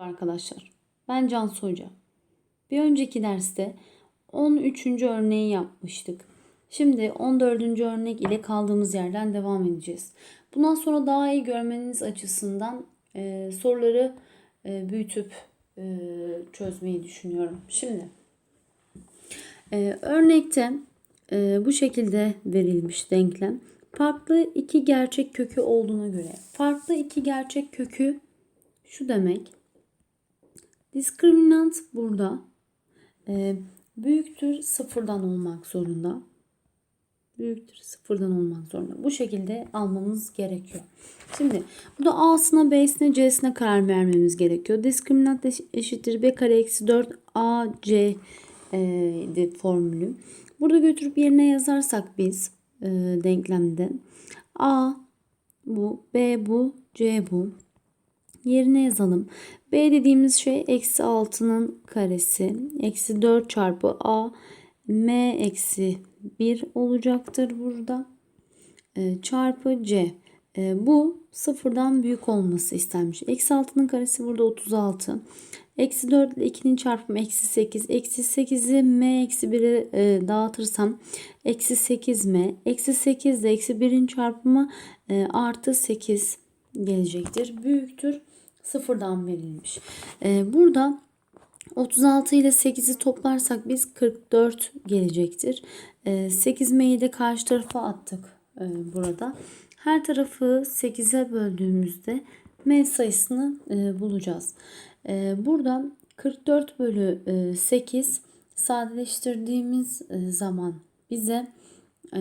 Arkadaşlar ben Cansu Hoca. Bir önceki derste 13. örneği yapmıştık. Şimdi 14. örnek ile kaldığımız yerden devam edeceğiz. Bundan sonra daha iyi görmeniz açısından e, soruları e, büyütüp e, çözmeyi düşünüyorum. Şimdi e, örnekte e, bu şekilde verilmiş denklem. Farklı iki gerçek kökü olduğuna göre farklı iki gerçek kökü şu demek Diskriminant burada e, büyüktür sıfırdan olmak zorunda. Büyüktür sıfırdan olmak zorunda. Bu şekilde almamız gerekiyor. Şimdi burada A'sına, B'sine, C'sine karar vermemiz gerekiyor. Diskriminant eş- eşittir B kare eksi 4 AC e, de formülü. Burada götürüp yerine yazarsak biz e, denklemde A bu, B bu, C bu yerine yazalım. B dediğimiz şey eksi 6'nın karesi. Eksi 4 çarpı A M eksi 1 olacaktır burada. E, çarpı C. E, bu sıfırdan büyük olması istenmiş. Eksi 6'nın karesi burada 36. Eksi 4 ile 2'nin çarpımı eksi 8. Eksi 8'i m eksi 1'e e, dağıtırsam eksi 8m. Eksi 8 ile eksi 1'in çarpımı e, artı 8 gelecektir. Büyüktür sıfırdan verilmiş. Ee, burada 36 ile 8'i toplarsak biz 44 gelecektir. Ee, 8m'yi de karşı tarafa attık e, burada. Her tarafı 8'e böldüğümüzde m sayısını e, bulacağız. E, burada 44 bölü e, 8 sadeleştirdiğimiz e, zaman bize e,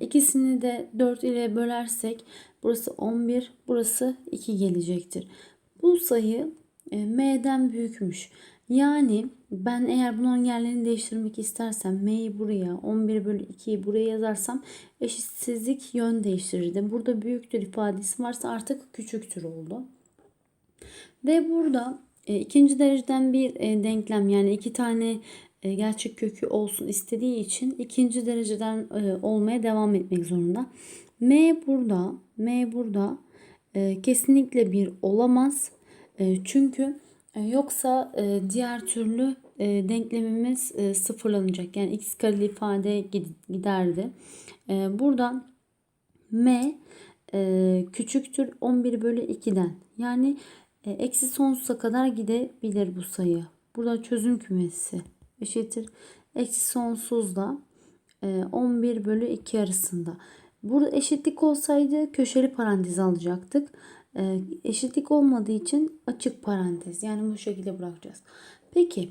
ikisini de 4 ile bölersek burası 11 burası 2 gelecektir. Bu sayı e, m'den büyükmüş. Yani ben eğer bunun yerlerini değiştirmek istersem m'yi buraya 11 bölü 2'yi buraya yazarsam eşitsizlik yön değiştirirdi. Burada büyüktür ifadesi varsa artık küçüktür oldu. Ve burada e, ikinci dereceden bir e, denklem yani iki tane e, gerçek kökü olsun istediği için ikinci dereceden e, olmaya devam etmek zorunda. M burada, M burada e, kesinlikle bir olamaz. E, çünkü e, yoksa e, diğer türlü e, denklemimiz e, sıfırlanacak. Yani x kareli ifade gid- giderdi. E, burada m e, küçüktür 11 bölü 2'den. Yani e, eksi sonsuza kadar gidebilir bu sayı. Burada çözüm kümesi eşittir. Eksi sonsuzla e, 11 bölü 2 arasında. Burada eşitlik olsaydı köşeli parantez alacaktık. E, eşitlik olmadığı için açık parantez. Yani bu şekilde bırakacağız. Peki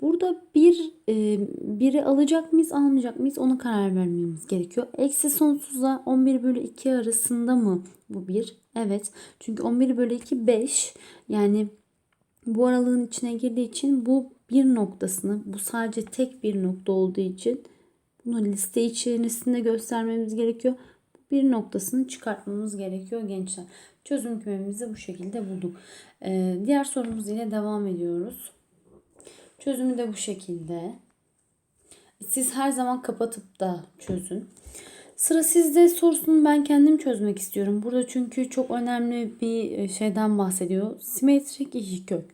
burada bir e, biri alacak mıyız almayacak mıyız ona karar vermemiz gerekiyor. Eksi sonsuzla 11 bölü 2 arasında mı bu bir? Evet. Çünkü 11 bölü 2 5. Yani bu aralığın içine girdiği için bu bir noktasını bu sadece tek bir nokta olduğu için bunu liste içerisinde göstermemiz gerekiyor. Bir noktasını çıkartmamız gerekiyor gençler. Çözüm kümemizi bu şekilde bulduk. Ee, diğer sorumuz ile devam ediyoruz. Çözümü de bu şekilde. Siz her zaman kapatıp da çözün. Sıra sizde sorusunu ben kendim çözmek istiyorum. Burada çünkü çok önemli bir şeyden bahsediyor. Simetrik iki kök.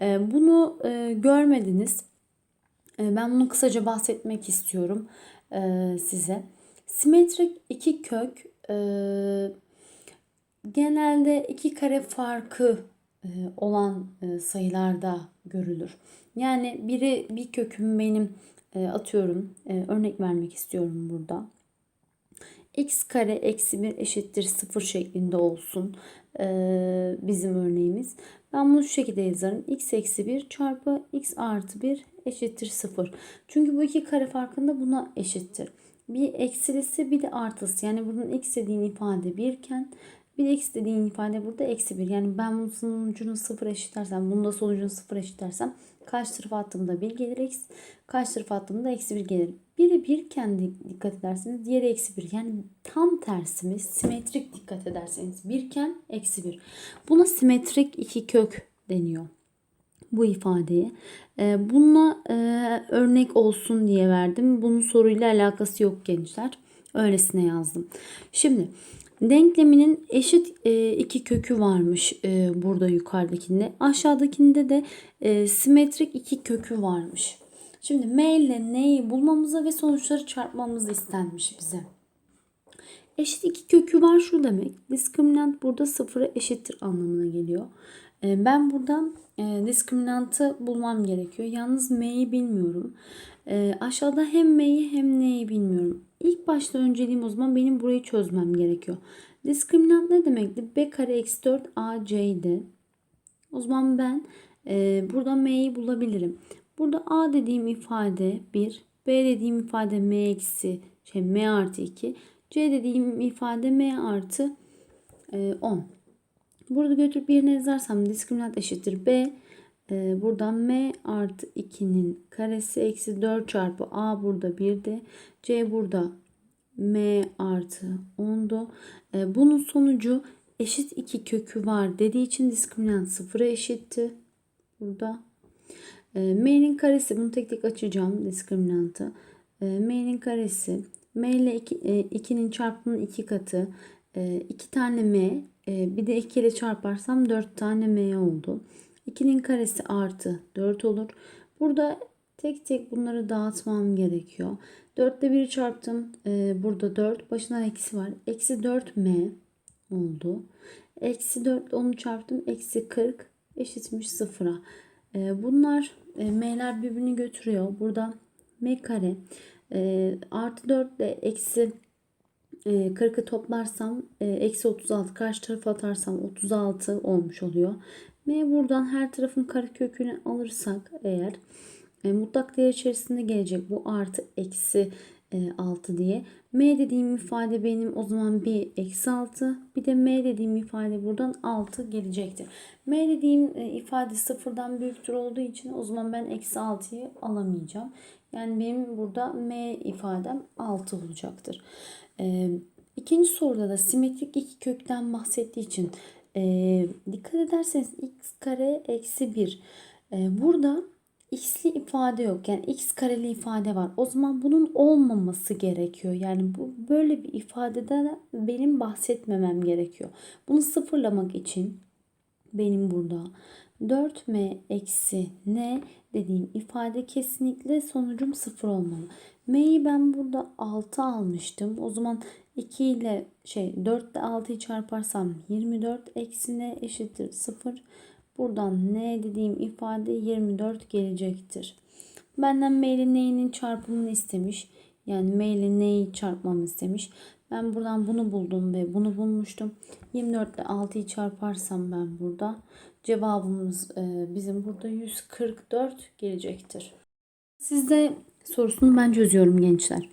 Ee, Bunu e, görmediniz. Ee, Ben bunu kısaca bahsetmek istiyorum e, size. Simetrik iki kök e, genelde iki kare farkı e, olan e, sayılarda görülür. Yani biri bir köküm benim e, atıyorum e, örnek vermek istiyorum burada. x kare eksi 1 eşittir 0 şeklinde olsun e, bizim örneğimiz. Ben bunu şu şekilde yazarım. x eksi 1 çarpı x artı 1 eşittir 0. Çünkü bu iki kare farkında buna eşittir. Bir eksilisi bir de artısı. Yani bunun x dediğin ifade 1 iken bir de x dediğin ifade burada eksi 1. Yani ben bunun sonucunu 0 eşitlersem, bunu da sonucunu 0 eşitlersem karşı tarafa attığımda 1 gelir x, karşı tarafa attığımda eksi 1 gelir. Biri 1 iken dikkat ederseniz diğeri eksi 1. Yani tam tersi mi? Simetrik dikkat ederseniz. 1 iken eksi 1. Buna simetrik iki kök deniyor bu ifadeye. Ee, Bununla e, örnek olsun diye verdim. Bunun soruyla alakası yok gençler. Öylesine yazdım. Şimdi denkleminin eşit e, iki kökü varmış e, burada yukarıdakinde. Aşağıdakinde de e, simetrik iki kökü varmış. Şimdi m ile n'yi bulmamızı ve sonuçları çarpmamız istenmiş bize. Eşit iki kökü var şu demek. Diskriminant burada sıfıra eşittir anlamına geliyor. Ben buradan e, diskriminantı bulmam gerekiyor. Yalnız m'yi bilmiyorum. E, aşağıda hem m'yi hem n'yi bilmiyorum. İlk başta önceliğim o zaman benim burayı çözmem gerekiyor. Diskriminant ne demekti? b kare eksi 4 ac'ydi. O zaman ben e, burada m'yi bulabilirim. Burada a dediğim ifade 1, b dediğim ifade m eksi şey m artı 2, c dediğim ifade m artı e, 10. Burada götürüp yerine yazarsam diskriminant eşittir b. E, buradan m artı 2'nin karesi eksi 4 çarpı a burada 1'de. c burada m artı 10'du. E, bunun sonucu eşit iki kökü var dediği için diskriminant sıfıra eşitti. Burada. E, m'nin karesi bunu tek tek açacağım diskriminantı. E, m'nin karesi m ile 2'nin çarpımının 2 katı. 2 tane m bir de 2 ile çarparsam 4 tane m oldu. 2'nin karesi artı 4 olur. Burada tek tek bunları dağıtmam gerekiyor. 4 ile 1'i çarptım. Burada 4. Başına eksi var. Eksi 4m oldu. Eksi 4 ile 10'u çarptım. Eksi 40 eşitmiş 0'a. Bunlar m'ler birbirini götürüyor. Burada m kare artı 4 ile eksi 40'ı toplarsam eksi 36 karşı tarafa atarsam 36 olmuş oluyor. M buradan her tarafın karekökünü alırsak eğer e, mutlak değer içerisinde gelecek bu artı eksi e, 6 diye. M dediğim ifade benim o zaman bir eksi 6 bir de M dediğim ifade buradan 6 gelecektir. M dediğim e, ifade sıfırdan büyüktür olduğu için o zaman ben eksi 6'yı alamayacağım. Yani benim burada M ifadem 6 olacaktır. E, ikinci soruda da simetrik iki kökten bahsettiği için e, dikkat ederseniz x kare eksi 1. E, burada x'li ifade yok. Yani x kareli ifade var. O zaman bunun olmaması gerekiyor. Yani bu böyle bir ifadeden benim bahsetmemem gerekiyor. Bunu sıfırlamak için benim burada 4m eksi n dediğim ifade kesinlikle sonucum sıfır olmalı. M'yi ben burada 6 almıştım. O zaman 2 ile şey 4 ile 6'yı çarparsam 24 eksi n eşittir 0. Buradan n dediğim ifade 24 gelecektir. Benden m ile n'nin çarpımını istemiş. Yani m ile n'yi çarpmamı istemiş. Ben buradan bunu buldum ve bunu bulmuştum. 24 ile 6'yı çarparsam ben burada cevabımız e, bizim burada 144 gelecektir. Sizde sorusunu ben çözüyorum gençler.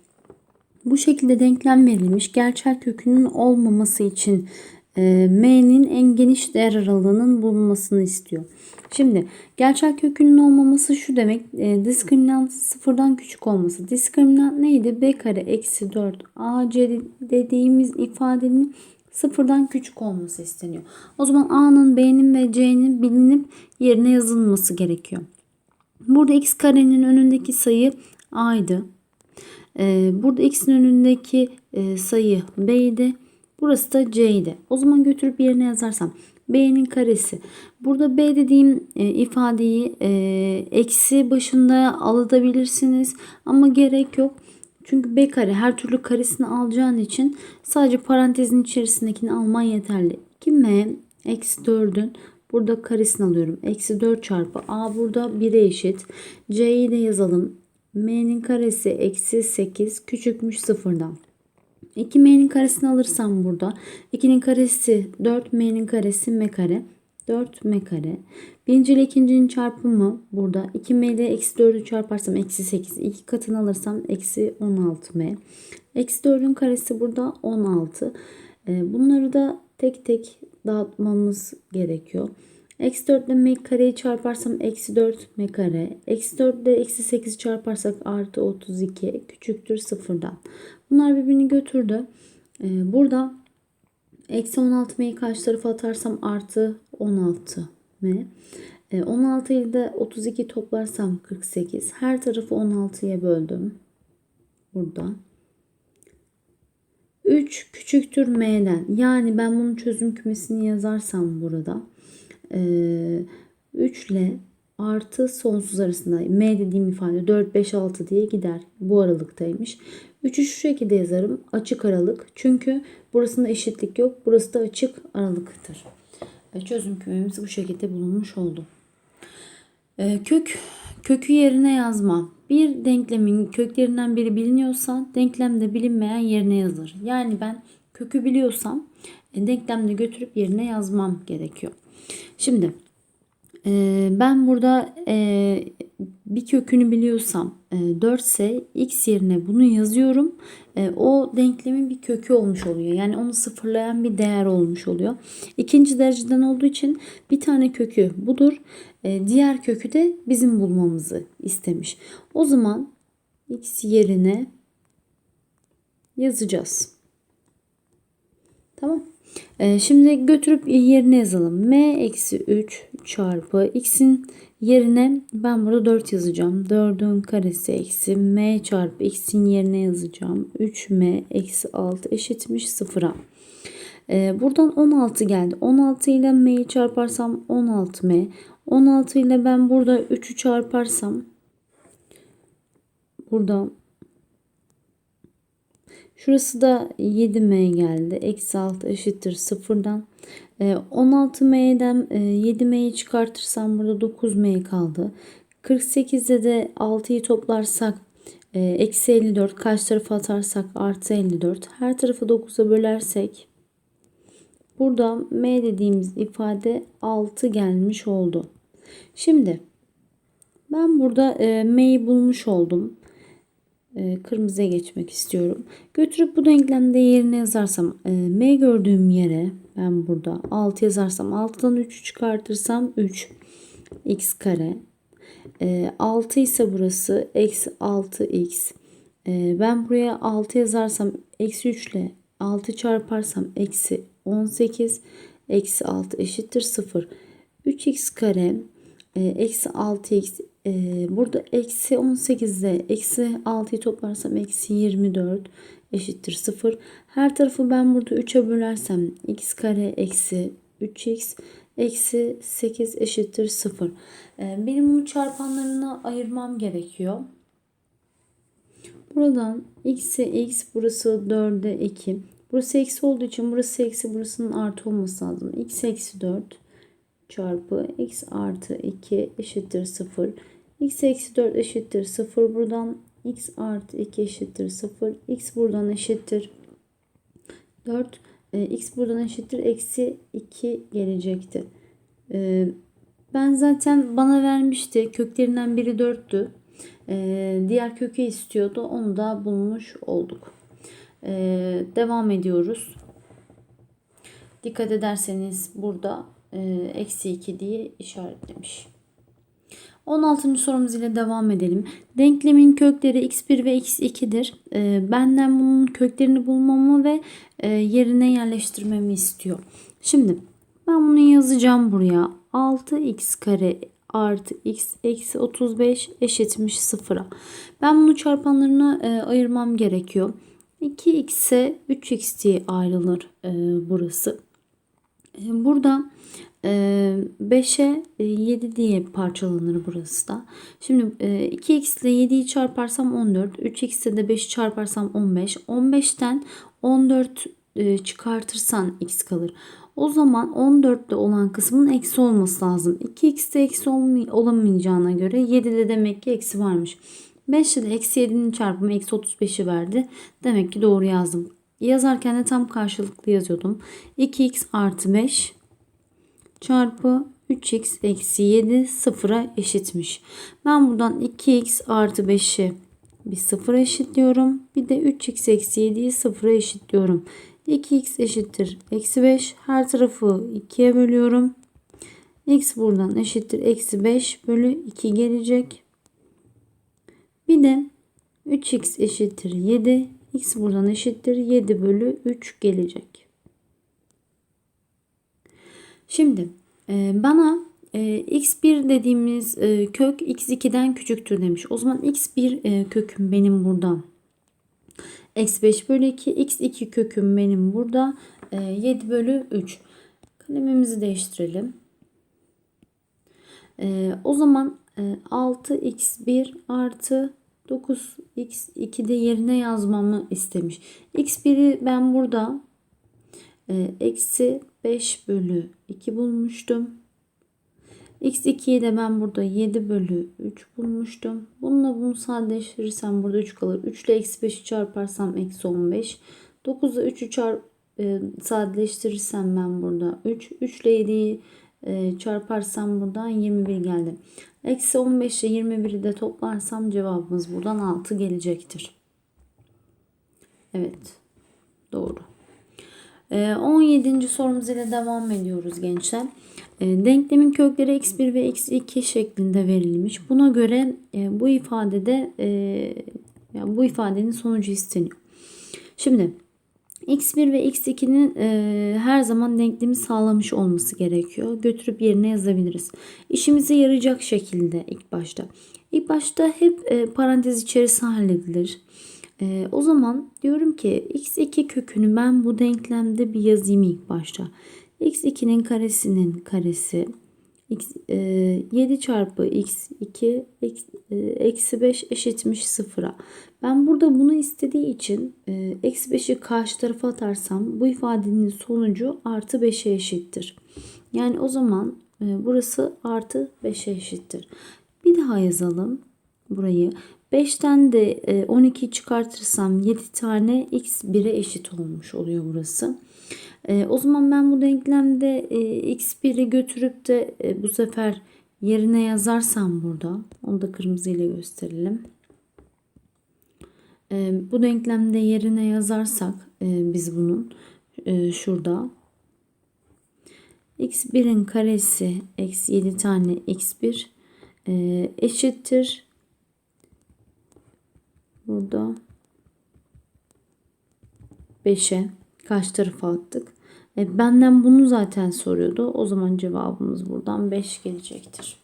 Bu şekilde denklem verilmiş. Gerçel kökünün olmaması için e, m'nin en geniş değer aralığının bulunmasını istiyor. Şimdi gerçel kökünün olmaması şu demek. E, diskriminant sıfırdan küçük olması. Diskriminant neydi? b kare eksi 4 ac dediğimiz ifadenin sıfırdan küçük olması isteniyor. O zaman a'nın b'nin ve c'nin bilinip yerine yazılması gerekiyor. Burada x karenin önündeki sayı a'ydı. Ee, burada x'in önündeki e, sayı b'ydi. Burası da c'ydi. O zaman götürüp yerine yazarsam b'nin karesi. Burada b dediğim e, ifadeyi e, eksi başında alabilirsiniz ama gerek yok. Çünkü b kare her türlü karesini alacağın için sadece parantezin içerisindekini alman yeterli. 2m eksi 4'ün burada karesini alıyorum. Eksi 4 çarpı a burada 1'e eşit. c'yi de yazalım m'nin karesi eksi 8 küçükmüş sıfırdan. 2m'nin karesini alırsam burada 2'nin karesi 4m'nin karesi m kare 4m kare. Birinci ile ikincinin çarpımı burada 2m ile eksi 4'ü çarparsam eksi 8. 2 katını alırsam eksi 16m. Eksi 4'ün karesi burada 16. Ee, bunları da tek tek dağıtmamız gerekiyor. Eksi 4 ile m kareyi çarparsam eksi 4 m kare. Eksi 4 ile eksi 8 çarparsak artı 32 küçüktür sıfırdan. Bunlar birbirini götürdü. Ee, burada eksi 16 m'yi karşı tarafa atarsam artı 16 m. Ee, 16 ile de 32 toplarsam 48. Her tarafı 16'ya böldüm. Burada. 3 küçüktür m'den. Yani ben bunun çözüm kümesini yazarsam burada 3 ile artı sonsuz arasında m dediğim ifade 4, 5, 6 diye gider. Bu aralıktaymış. 3'ü şu şekilde yazarım. Açık aralık. Çünkü burasında eşitlik yok. Burası da açık aralıktır. E, Çözüm kümemiz bu şekilde bulunmuş oldu. E, Kök kökü yerine yazma. Bir denklemin köklerinden biri biliniyorsa denklemde bilinmeyen yerine yazılır. Yani ben kökü biliyorsam e, denklemde götürüp yerine yazmam gerekiyor. Şimdi e, ben burada e, bir kökünü biliyorsam e, 4 ise x yerine bunu yazıyorum. E, o denklemin bir kökü olmuş oluyor. Yani onu sıfırlayan bir değer olmuş oluyor. İkinci dereceden olduğu için bir tane kökü budur. E, diğer kökü de bizim bulmamızı istemiş. O zaman x yerine yazacağız. Ee, şimdi götürüp yerine yazalım. m eksi 3 çarpı x'in yerine ben burada 4 yazacağım. 4'ün karesi eksi m çarpı x'in yerine yazacağım. 3m eksi 6 eşitmiş 0'a. Ee, buradan 16 geldi. 16 ile m'yi çarparsam 16m. 16 ile ben burada 3'ü çarparsam burada Şurası da 7m geldi. Eksi 6 eşittir 0'dan. 16m'den 7m'yi çıkartırsam burada 9m kaldı. 48'de de 6'yı toplarsak e, eksi 54 kaç tarafa atarsak artı 54 her tarafı 9'a bölersek burada m dediğimiz ifade 6 gelmiş oldu. Şimdi ben burada e, m'yi bulmuş oldum. E, kırmızıya geçmek istiyorum. Götürüp bu denklemde yerine yazarsam e, m gördüğüm yere ben burada 6 yazarsam 6'dan 3'ü çıkartırsam 3 x kare. E, 6 ise burası eksi 6x. E, ben buraya 6 yazarsam eksi 3 ile 6 çarparsam eksi 18 eksi 6 eşittir 0. 3x kare e, eksi 6x e, burada eksi 18 ile eksi 6'yı toplarsam eksi 24 eşittir 0. Her tarafı ben burada 3'e bölersem x kare eksi 3x eksi 8 eşittir 0. E, benim bunu çarpanlarına ayırmam gerekiyor. Buradan x'e x burası 4'e 2. Burası eksi olduğu için burası eksi burasının artı olması lazım. x eksi 4 çarpı x artı 2 eşittir 0. x eksi 4 eşittir 0. Buradan x artı 2 eşittir 0. x buradan eşittir 4. E, x buradan eşittir eksi 2 gelecekti. E, ben zaten bana vermişti. Köklerinden biri 4'tü. E, diğer kökü istiyordu. Onu da bulmuş olduk. E, devam ediyoruz. Dikkat ederseniz burada eksi 2 diye işaretlemiş. 16. sorumuz ile devam edelim. Denklemin kökleri x1 ve x2'dir. E, benden bunun köklerini bulmamı ve e, yerine yerleştirmemi istiyor. Şimdi ben bunu yazacağım buraya. 6x kare artı x eksi 35 eşitmiş 0'a. Ben bunu çarpanlarına e, ayırmam gerekiyor. 2x'e 3x diye ayrılır e, burası. E, burada 5'e 7 diye parçalanır burası da. Şimdi 2x ile 7'yi çarparsam 14. 3x ile de 5'i çarparsam 15. 15'ten 14 çıkartırsan x kalır. O zaman 14'te olan kısmın eksi olması lazım. 2x'te eksi olamayacağına göre 7'de demek ki eksi varmış. 5 ile eksi 7'nin çarpımı eksi 35'i verdi. Demek ki doğru yazdım. Yazarken de tam karşılıklı yazıyordum. 2x artı 5 çarpı 3x eksi 7 sıfıra eşitmiş. Ben buradan 2x artı 5'i bir sıfır eşitliyorum. Bir de 3x eksi 7'yi sıfıra eşitliyorum. 2x eşittir eksi 5. Her tarafı 2'ye bölüyorum. x buradan eşittir eksi 5 bölü 2 gelecek. Bir de 3x eşittir 7. x buradan eşittir 7 bölü 3 gelecek. Şimdi e, bana e, x1 dediğimiz e, kök x2'den küçüktür demiş. O zaman x1 köküm benim buradan Eksi 5 bölü 2. X2 köküm benim burada. E, 7 bölü 3. Kalemimizi değiştirelim. O zaman e, 6x1 artı 9x2 de yerine yazmamı istemiş. x1'i ben burada e, eksi 5 bölü 2 bulmuştum. x2'yi de ben burada 7 bölü 3 bulmuştum. Bununla bunu sadeleştirirsem burada 3 kalır. 3 ile eksi 5'i çarparsam eksi 15. 9 ile 3'ü çarp, e, sadeleştirirsem ben burada 3. 3 ile 7'yi e, çarparsam buradan 21 geldi. Eksi 15 ile 21'i de toplarsam cevabımız buradan 6 gelecektir. Evet. Doğru. 17. sorumuz ile devam ediyoruz gençler. E, denklemin kökleri x1 ve x2 şeklinde verilmiş. Buna göre e, bu ifadede e, bu ifadenin sonucu isteniyor. Şimdi x1 ve x2'nin her zaman denklemi sağlamış olması gerekiyor. Götürüp yerine yazabiliriz. İşimize yarayacak şekilde ilk başta. İlk başta hep parantez içerisi halledilir. E, o zaman diyorum ki x2 kökünü ben bu denklemde bir yazayım ilk başta. x2'nin karesinin karesi x, e, 7 çarpı x2 e, eksi 5 eşitmiş sıfıra. Ben burada bunu istediği için e, eksi 5'i karşı tarafa atarsam bu ifadenin sonucu artı 5'e eşittir. Yani o zaman e, burası artı 5'e eşittir. Bir daha yazalım burayı. 5'ten de 12 e, çıkartırsam 7 tane x 1'e eşit olmuş oluyor burası. E, o zaman ben bu denklemde e, x1'i götürüp de bu sefer yerine yazarsam burada. Onu da kırmızı ile gösterelim. Bu denklemde yerine yazarsak biz bunun şurada x1'in karesi eksi 7 tane x1 eşittir Burada 5'e kaç tarafa attık? E, benden bunu zaten soruyordu. O zaman cevabımız buradan 5 gelecektir.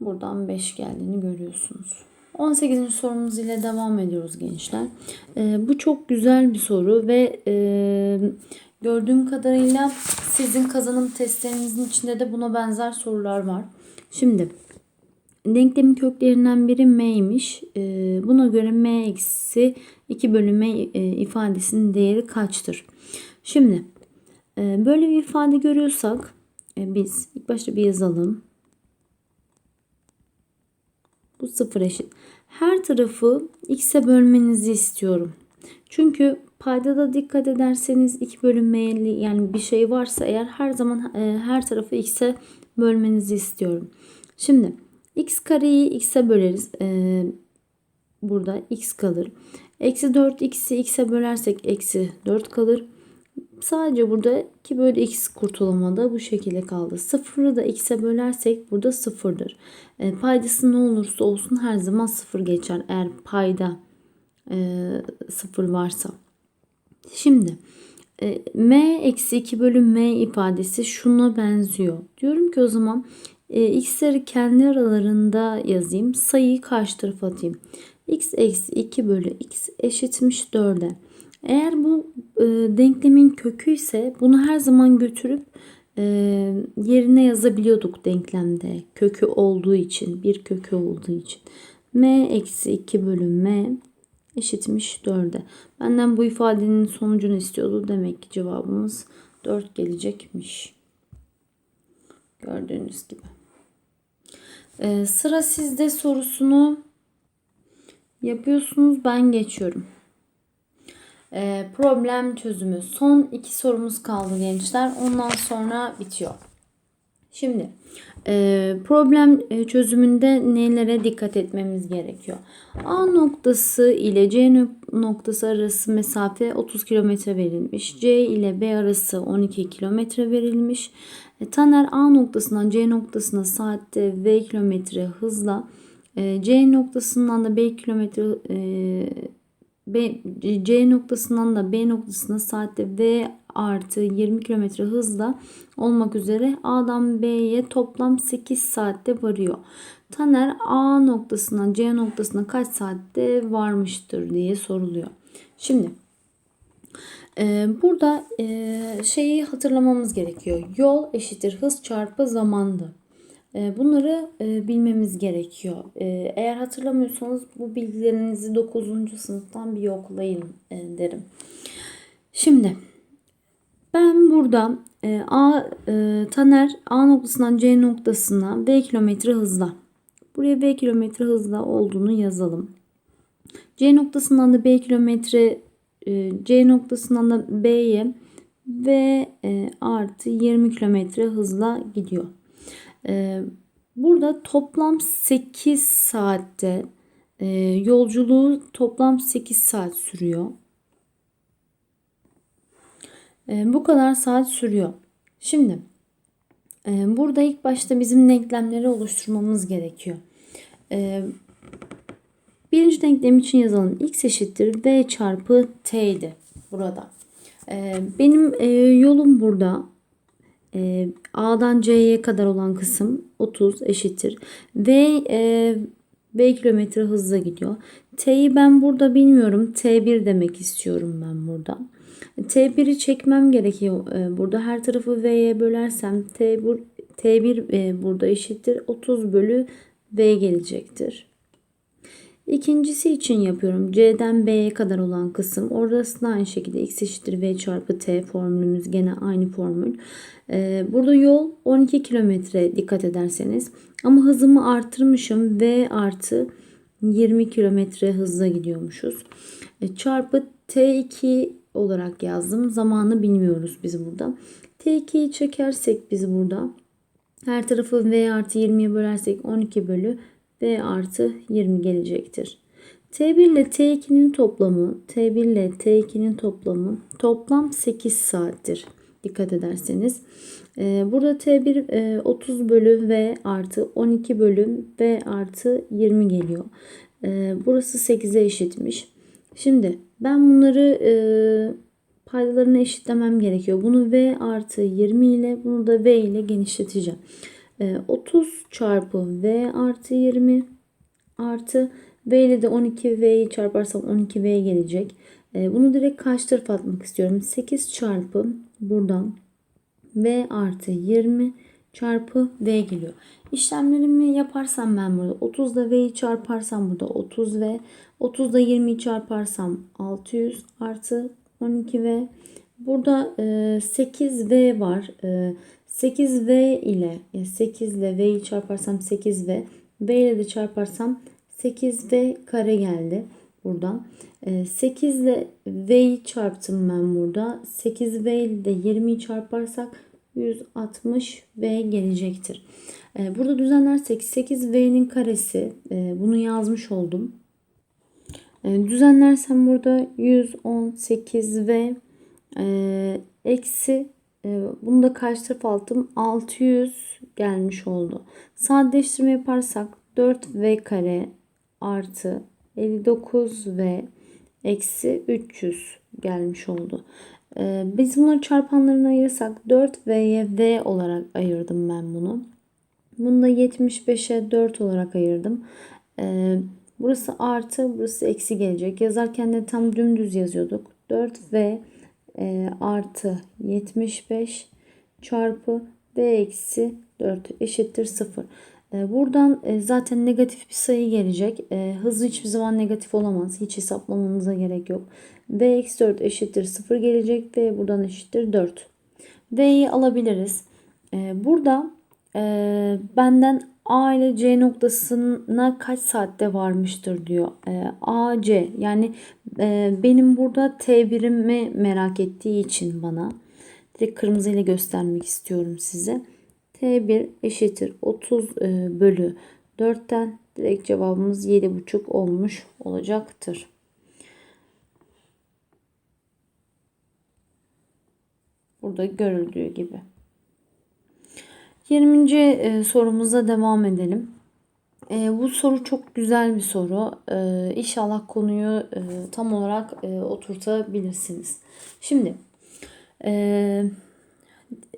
Buradan 5 geldiğini görüyorsunuz. 18. sorumuz ile devam ediyoruz gençler. E, bu çok güzel bir soru ve e, gördüğüm kadarıyla sizin kazanım testlerinizin içinde de buna benzer sorular var. Şimdi Denklemin köklerinden biri m'ymiş. Ee, buna göre m eksi 2 bölü m e, ifadesinin değeri kaçtır? Şimdi e, böyle bir ifade görüyorsak e, biz ilk başta bir yazalım. Bu sıfır eşit. Her tarafı x'e bölmenizi istiyorum. Çünkü paydada dikkat ederseniz 2 bölü m'li yani bir şey varsa eğer her zaman her tarafı x'e bölmenizi istiyorum. Şimdi x kareyi x'e böleriz. Ee, burada x kalır. Eksi 4 x'i x'e bölersek eksi 4 kalır. Sadece burada 2 bölü x kurtulamada bu şekilde kaldı. 0'ı da x'e bölersek burada 0'dır. E, paydası ne olursa olsun her zaman 0 geçer. Eğer payda e, 0 varsa. Şimdi e, m eksi 2 bölü m ifadesi şuna benziyor. Diyorum ki o zaman e, x'leri kendi aralarında yazayım. Sayıyı karşı tarafa atayım. X eksi 2 bölü x eşitmiş 4'e. Eğer bu e, denklemin kökü ise bunu her zaman götürüp e, yerine yazabiliyorduk denklemde. Kökü olduğu için, bir kökü olduğu için. m eksi 2 bölü m eşitmiş 4'e. Benden bu ifadenin sonucunu istiyordu. Demek ki cevabımız 4 gelecekmiş. Gördüğünüz gibi. Ee, sıra sizde sorusunu yapıyorsunuz. Ben geçiyorum. Ee, problem çözümü. Son iki sorumuz kaldı gençler. Ondan sonra bitiyor. Şimdi e, problem e, çözümünde nelere dikkat etmemiz gerekiyor? A noktası ile C noktası arası mesafe 30 km verilmiş. C ile B arası 12 km verilmiş. E, Taner A noktasından C noktasına saatte V kilometre hızla C noktasından da B kilometre e, B, C noktasından da B noktasına saatte V artı 20 kilometre hızla olmak üzere A'dan B'ye toplam 8 saatte varıyor. Taner A noktasından C noktasına kaç saatte varmıştır diye soruluyor. Şimdi e, burada e, şeyi hatırlamamız gerekiyor. Yol eşittir hız çarpı zamandı. E, bunları e, bilmemiz gerekiyor. E, eğer hatırlamıyorsanız bu bilgilerinizi 9. sınıftan bir yoklayın e, derim. Şimdi ben burada e, A Taner A noktasından C noktasına V kilometre hızla. Buraya V kilometre hızla olduğunu yazalım. C noktasından da B kilometre C noktasından da B'ye V artı 20 kilometre hızla gidiyor. E, burada toplam 8 saatte e, yolculuğu toplam 8 saat sürüyor. E, bu kadar saat sürüyor. Şimdi e, burada ilk başta bizim denklemleri oluşturmamız gerekiyor. E, birinci denklem için yazalım. x eşittir v çarpı t'ydi burada. Benim e, yolum burada. E, A'dan C'ye kadar olan kısım 30 eşittir. V e, V kilometre hızla gidiyor. T'yi ben burada bilmiyorum. T1 demek istiyorum ben burada. T1'i çekmem gerekiyor. Ee, burada her tarafı V'ye bölersem T1, T1 e, burada eşittir. 30 bölü V gelecektir. İkincisi için yapıyorum. C'den B'ye kadar olan kısım. Orası aynı şekilde x eşittir V çarpı T formülümüz gene aynı formül. Ee, burada yol 12 kilometre dikkat ederseniz. Ama hızımı artırmışım. V artı 20 kilometre hızla gidiyormuşuz. E, çarpı T2 olarak yazdım. Zamanı bilmiyoruz biz burada. T2'yi çekersek biz burada her tarafı V artı 20'ye bölersek 12 bölü V artı 20 gelecektir. T1 ile T2'nin toplamı T1 ile T2'nin toplamı toplam 8 saattir. Dikkat ederseniz. Ee, burada T1 30 bölü V artı 12 bölü V artı 20 geliyor. Ee, burası 8'e eşitmiş. Şimdi ben bunları e, paydalarını eşitlemem gerekiyor. Bunu V artı 20 ile bunu da V ile genişleteceğim. E, 30 çarpı V artı 20 artı V ile de 12V'yi çarparsam 12V gelecek. E, bunu direkt tarafa atmak istiyorum. 8 çarpı buradan V artı 20 çarpı V geliyor. İşlemlerimi yaparsam ben burada 30 ile V'yi çarparsam burada 30 V 30 ile 20'yi çarparsam 600 artı 12V. Burada 8V var. 8V ile 8 ile V'yi çarparsam 8V. V ile de çarparsam 8V kare geldi buradan. 8 ile V'yi çarptım ben burada. 8V ile de 20'yi çarparsak 160V gelecektir. Burada düzenlersek 8V'nin karesi bunu yazmış oldum. Düzenlersem burada 118V eksi bunu da karşı tarafa aldım 600 gelmiş oldu. Sadeleştirme yaparsak 4V kare artı 59V eksi 300 gelmiş oldu. Biz bunları çarpanlarına ayırırsak 4V'ye V olarak ayırdım ben bunu. Bunu da 75'e 4 olarak ayırdım. Burası artı, burası eksi gelecek. Yazarken de tam dümdüz yazıyorduk. 4V e, artı 75 çarpı V eksi 4 eşittir 0. E, buradan e, zaten negatif bir sayı gelecek. E, hızı hiçbir zaman negatif olamaz. Hiç hesaplamamıza gerek yok. V eksi 4 eşittir 0 gelecek. V buradan eşittir 4. V'yi alabiliriz. E, burada e, benden A ile C noktasına kaç saatte varmıştır diyor. E, A, C yani e, benim burada T1'imi merak ettiği için bana direkt kırmızı ile göstermek istiyorum size. T1 eşittir 30 e, bölü 4'ten direkt cevabımız 7,5 olmuş olacaktır. Burada görüldüğü gibi. 20. E, sorumuza devam edelim. E, bu soru çok güzel bir soru. E, inşallah konuyu e, tam olarak e, oturtabilirsiniz. Şimdi e,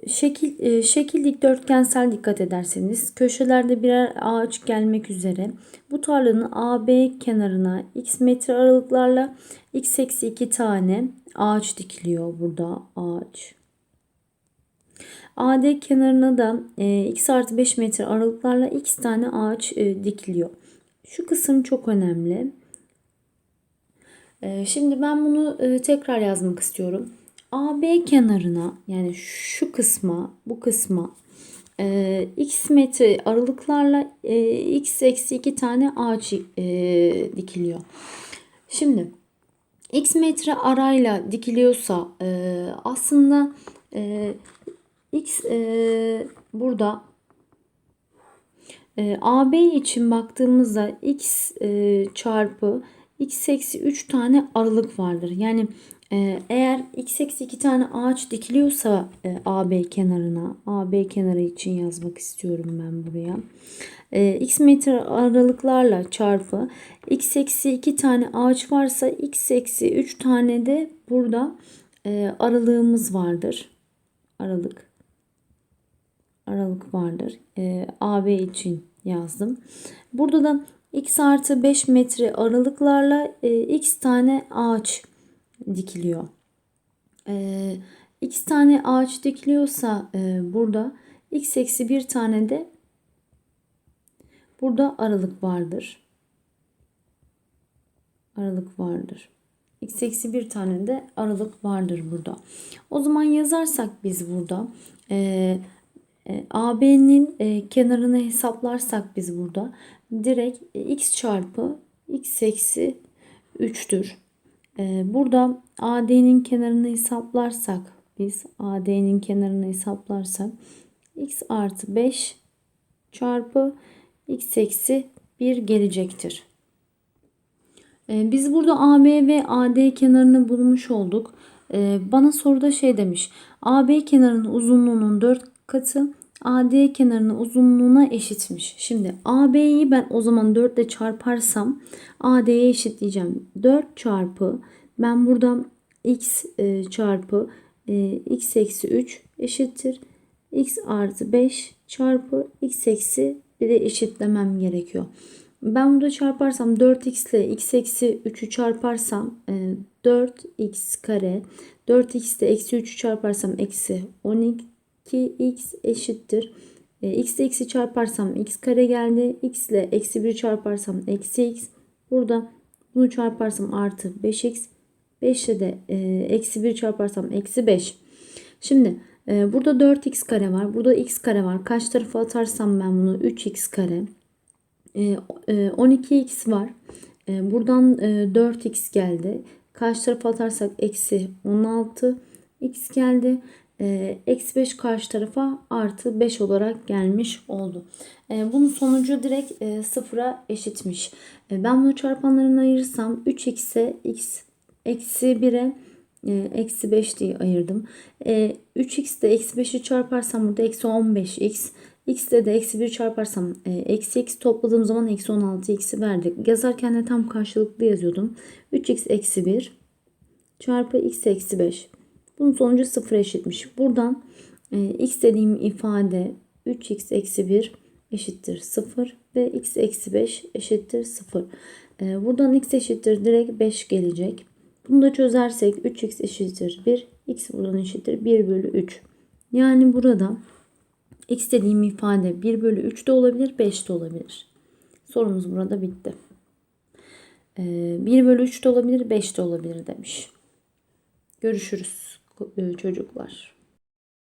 şekil e, şekil dikdörtgensel dikkat ederseniz köşelerde birer ağaç gelmek üzere bu tarlanın AB kenarına x metre aralıklarla x eksi 2 tane ağaç dikiliyor burada ağaç. AD kenarına da e, x artı 5 metre aralıklarla x tane ağaç e, dikiliyor. Şu kısım çok önemli. E, şimdi ben bunu e, tekrar yazmak istiyorum. AB kenarına yani şu kısma bu kısma e, x metre aralıklarla e, x eksi 2 tane ağaç e, dikiliyor. Şimdi x metre arayla dikiliyorsa e, aslında e, x e, burada e, AB için baktığımızda x e, çarpı x eksi 3 tane aralık vardır. Yani e, eğer x eksi 2 tane ağaç dikiliyorsa e, AB kenarına AB kenarı için yazmak istiyorum ben buraya. E, x metre aralıklarla çarpı x eksi 2 tane ağaç varsa x eksi 3 tane de burada e, aralığımız vardır. Aralık aralık vardır. E, AB için yazdım. Burada da x artı 5 metre aralıklarla e, x tane ağaç dikiliyor. E, x tane ağaç dikiliyorsa e, burada x eksi bir tane de burada aralık vardır. Aralık vardır. x eksi bir tane de aralık vardır burada. O zaman yazarsak biz burada e, AB'nin e, kenarını hesaplarsak biz burada direkt e, x çarpı x eksi 3'tür. E, burada AD'nin kenarını hesaplarsak biz AD'nin kenarını hesaplarsak x artı 5 çarpı x eksi 1 gelecektir. E, biz burada AB ve AD kenarını bulmuş olduk. E, bana soruda şey demiş. AB kenarının uzunluğunun 4 katı AD kenarının uzunluğuna eşitmiş. Şimdi AB'yi ben o zaman 4 ile çarparsam AD'ye eşitleyeceğim. 4 çarpı ben burada x e, çarpı e, x eksi 3 eşittir. x artı 5 çarpı x eksi 1'e eşitlemem gerekiyor. Ben burada çarparsam 4x ile x eksi 3'ü çarparsam e, 4x kare 4x ile eksi 3'ü çarparsam eksi 12 2x eşittir. E, x ile x'i çarparsam x kare geldi. x ile eksi 1 çarparsam eksi x. Burada bunu çarparsam artı 5x. 5 ile de e, eksi 1 çarparsam eksi 5. Şimdi e, burada 4x kare var. Burada x kare var. Kaç tarafa atarsam ben bunu 3x kare. E, e, 12x var. E, buradan e, 4x geldi. Kaç tarafa atarsak eksi 16 x geldi. Ee, eksi 5 karşı tarafa artı 5 olarak gelmiş oldu. E, bunun sonucu direkt e, sıfıra eşitmiş. E, ben bunu çarpanlarına ayırırsam 3x'e x eksi 1'e e, eksi 5 diye ayırdım. E, 3x de eksi 5'i çarparsam burada eksi 15x. x de de eksi 1 çarparsam e, eksi x topladığım zaman eksi 16x'i verdik. Yazarken de tam karşılıklı yazıyordum. 3x eksi 1 çarpı x eksi 5. Bunun sonucu 0 eşitmiş. Buradan e, x dediğim ifade 3x eksi 1 eşittir 0 ve x eksi 5 eşittir 0. E, buradan x eşittir direkt 5 gelecek. Bunu da çözersek 3x eşittir 1. x buradan eşittir 1 bölü 3. Yani burada x dediğim ifade 1 bölü 3 de olabilir 5 de olabilir. Sorumuz burada bitti. 1 e, bölü 3 de olabilir 5 de olabilir demiş. Görüşürüz çocuklar.